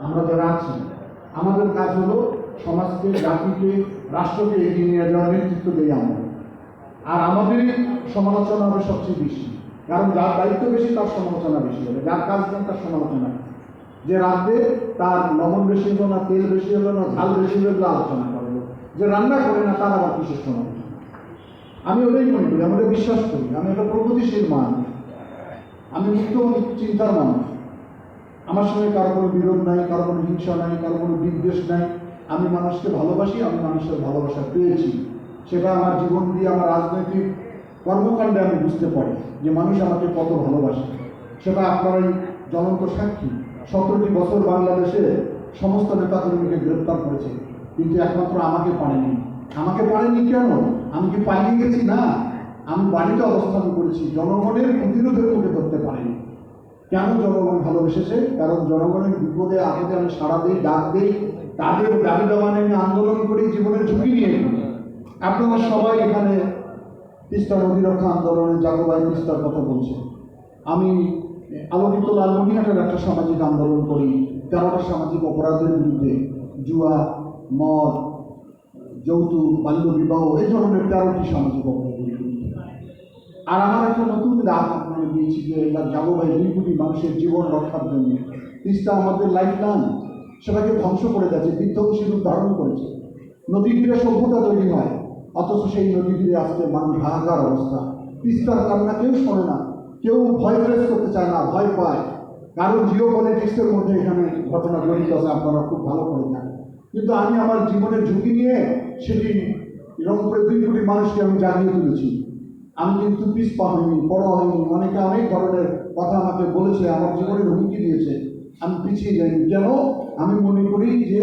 আমরা যারা আছি আমাদের কাজ হলো সমাজকে, জাতিকে, রাষ্ট্রকে এগিয়ে নিয়ে যাওয়ার নেতৃত্ব দেই আমরা। আর আমাদেরই সমালোচনা হবে সবচেয়ে বেশি। কারণ যার দায়িত্ব বেশি, তার সমালোচনা বেশি হবে। যার কাজ নেই, তার সমালোচনা যে রাঁধবে তার লবণ বেশি হলো না, তেল বেশি হলো না, ঝাল বেশি হলো আলোচনা করল যে রান্না করে না, তার আবার কিসের সমালোচনা আমি ওটাই মনে করি, আমি বিশ্বাস করি। আমি একটা প্রগতিশীল মানুষ। আমি মুক্ত চিন্তার মানুষ। আমার সঙ্গে কারও কোনো বিরোধ নাই, কারও কোনো হিংসা নাই, কারও কোনো বিদ্বেষ নাই। আমি মানুষকে ভালোবাসি, আমি মানুষের ভালোবাসা পেয়েছি। সেটা আমার জীবন দিয়ে, আমার রাজনৈতিক কর্মকাণ্ডে আমি বুঝতে পারি যে মানুষ আমাকে কত ভালোবাসে। সেটা আপনারাই জ্বলন্ত সাক্ষী, সতেরোটি বছর বাংলাদেশে সমস্ত নেতাকর্মীকে গ্রেপ্তার করেছে। কিন্তু একমাত্র আমাকে পারেনি। আমাকে পারেনি কেন? আমি কি পালিয়ে গেছি? না। আমি বাড়িতে অবস্থান করেছি। জনগণের প্রতিরোধের মুখে ধরতে পারিনি। কেন জনগণ ভালোবেসেছে? কারণ জনগণের বিপদে আপদে আমি সারা দিই, ডাক দিই, তাদের দাবি দাবা আমি আন্দোলন করি, জীবনের ঝুঁকি নিয়ে। আপনারা সবাই এখানে তিস্তা নদী রক্ষা আন্দোলনে জাগোবাই তিস্তার কথা বলছে। আমি আলোকিত লালমনিহাটের একটা সামাজিক আন্দোলন করি, তেরোটা সামাজিক অপরাধের বিরুদ্ধে জুয়া, মদ, যৌতুক বাল্য বিবাহ এই ধরনের তেরোটি সামাজিক অপরাধের বিরুদ্ধে। আর আমার একটা নতুন ডাক আপনাকে দিয়েছি যে যাব ভাই দুই কোটি মানুষের জীবন রক্ষার জন্য। তিস্তা আমাদের লাইফ লাইন সেটাকে ধ্বংস করে গেছে বিধ্বংসী রূপ ধারণ করেছে। নদী তীরে সভ্যতা তৈরি হয়, অথচ সেই নদী তীরে আজকে মানুষ হাহাকার অবস্থা তিস্তার কান্না কেউ শোনে না। কেউ ভয় ফেস করতে চায় না, ভয় পায়। কারণ জিও পলিটিক্সের মধ্যে এখানে ঘটনা জড়িত আছে, আপনারা খুব ভালো করে জানেন। কিন্তু আমি আমার জীবনের ঝুঁকি নিয়ে সেটি রংপুরের দুই কোটি মানুষকে আমি জানিয়ে তুলেছি। আমি কিন্তু পিসপা হইনি বড় হইনি অনেকে অনেক ধরনের কথা আমাকে বলেছে, আমার জীবনের হুমকি দিয়েছে। আমি পিছিয়ে যাইনি। কেন? আমি মনে করি যে